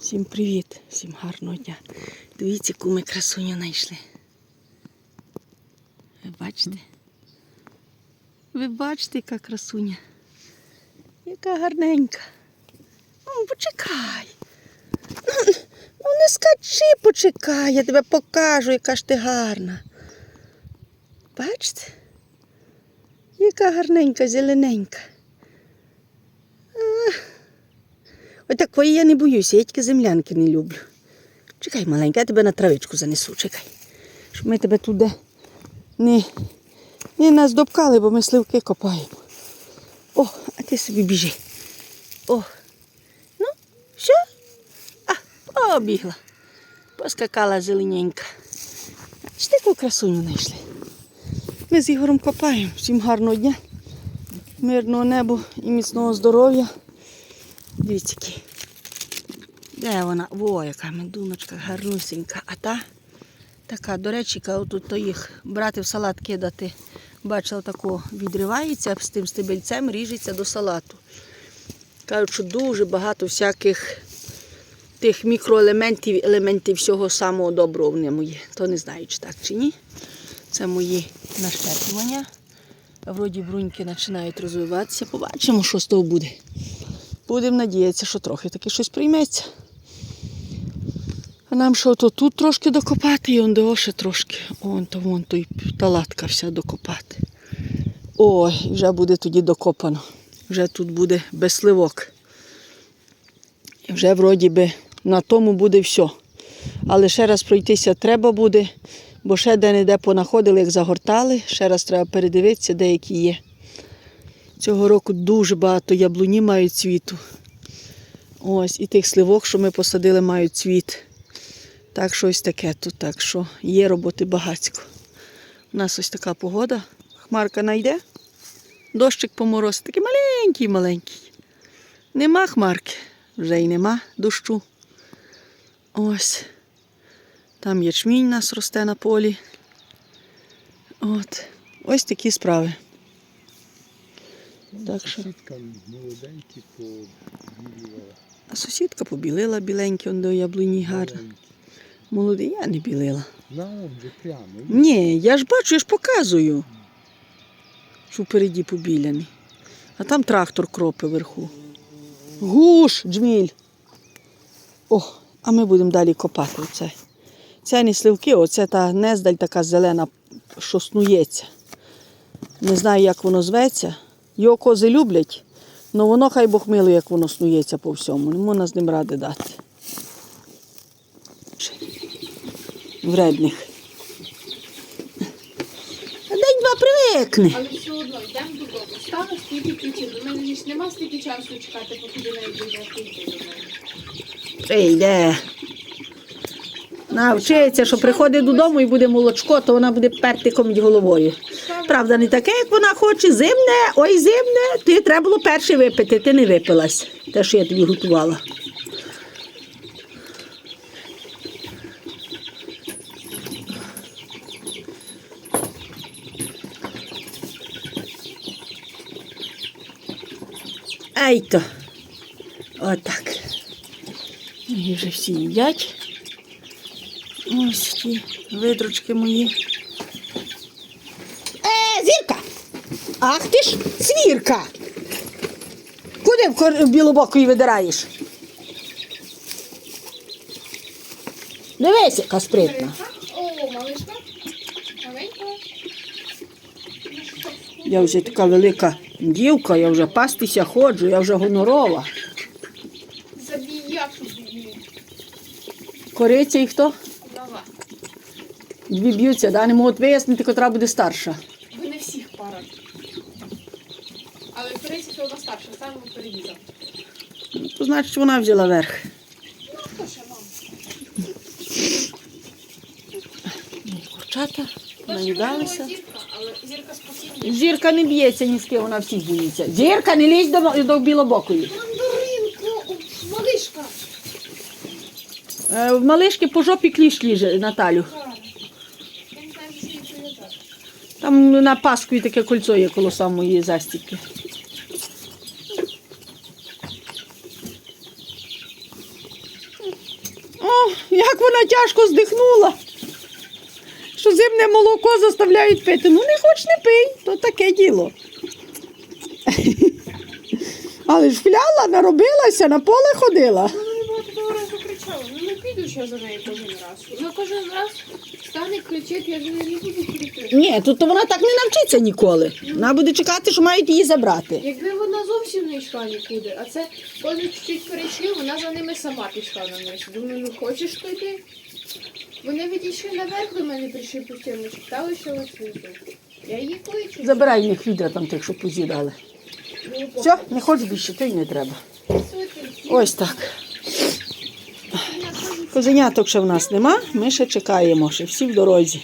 Всім привіт, всім гарного дня. Дивіться, яку ми красуню знайшли. Ви бачите? Ви бачите, яка красуня? Яка гарненька. Ну, почекай. Ну, не скачи, почекай, я тебе покажу, яка ж ти гарна. Бачите? Яка гарненька, зелененька. Ось такої я не боюся, я тільки землянки не люблю. Чекай, маленька, я тебе на травичку занесу, чекай. Щоб ми тебе туди не, не нас допкали, бо ми сливки копаємо. О, а ти собі біжи. О, ну, все? А, побігла. Поскакала зелененька. Що таку красуню знайшли? Ми з Ігорем копаємо. Всім гарного дня, мирного неба і міцного здоров'я. Дивіться. Де вона? Во, яка медуночка гарнусенька. А та така, до речі, кажу, тут то їх брати в салат кидати. Бачила, тако відривається з тим стебельцем, ріжеться до салату. Кажуть, що дуже багато всяких тих мікроелементів, елементів всього самого доброго в ньому є. То не знаю, чи так чи ні. Це мої нащеплювання. Вроді бруньки починають розвиватися. Побачимо, що з того буде. Будемо надіятися, що трохи таки щось прийметься. А нам що то тут трошки докопати і он до ще трошки. Он то вон той талатка вся докопати. Ой, вже буде тоді докопано. Вже тут буде без сливок. І вже вроді би на тому буде все. Але ще раз пройтися треба буде, бо ще де-не-де понаходили, як загортали. Ще раз треба передивитися, деякі є. Цього року дуже багато яблуні мають цвіту. Ось, і тих сливок, що ми посадили, мають цвіт. Так, щось таке тут. Так що є роботи багацько. У нас ось така погода. Хмарка найде. Дощик помороз. Такий маленький, маленький. Нема хмарки, вже й нема дощу. Ось. Там ячмінь у нас росте на полі. От. Ось такі справи. Так що. Сітка молоденькі. А сусідка побілила біленькі, он до яблуні гарно. Молодий, я не білила. На он прямо. Ні, я ж бачу, я ж показую, що впереді побіляний. А там трактор кропи вверху. Гуш, джміль. О, а ми будемо далі копати оце. Це не сливки, оце та нездаль така зелена, що снується. Не знаю, як воно зветься. Його кози люблять, але воно хай Бог милує, як воно снується по всьому. Не можна з ним ради дати. Вредних. День-два привикне. Але все одно йдемо додому. Стану скільки ключів. До мене ж нема стільки часу чекати, поки до неї буде. Прийде. Навчиться, що приходить додому і буде молочко, то вона буде пертиком від головою. Правда, не таке, як вона хоче. Зимне, ой, зимне, ти треба було перший випити, ти не випилась. Те, що я тобі готувала. Ай то. Отак. І вже всі їдять. Ось ті видручки мої. Е, зірка! Ах ти ж свірка! Куди в кор- в білобокої видираєш? Дивись, яка спритна. О, малишка. Маленька. Я вже така велика дівка, я вже пастися ходжу, я вже гонорова. Забіяк собі. Кориця і хто? Дві б'ються, да? не можуть вияснити, котра буде старша. Ви не всіх пара. Але перейці це одна старша, саме перевізав. Ну, То значить вона взяла верх. Ну, хто ще, мам? Курчата наїдалися. зірка, але зірка спокійна. Зірка не б'ється ні з ким, вона всіх боїться. Зірка, не лізь до, до білобокої. Мандаринку, малишка. Е, в малишки по жопі кліш ліже Наталю. Пара. Я не знаю, що її привітати. Там на паску таке кольцо є коло самої застіпки. як вона тяжко здихнула. Що зимне молоко заставляють пити. Ну не хоч не пий, то таке діло. Але ж фляла, наробилася, на поле ходила. Ну. Ну не піду ще за нею кожен раз. Вона кожен раз стане кричить, я за нею не буду прийти. Ні, тут то вона так не навчиться ніколи. Вона буде чекати, що мають її забрати. Якби вона зовсім не йшла нікуди, а це коли чуть перейшли, вона за ними сама пішла на них. Думаю, ну хочеш то йти? Вони відійшли наверх до мене прийшли постійно, читали, що ось внизу. Я її кличу. Забирай в них відра там тих, що поз'їдали. Ну, Все, не хочеш більше, то й не треба. Ось так. Козеняток ще в нас нема, ми ще чекаємо, що всі в дорозі.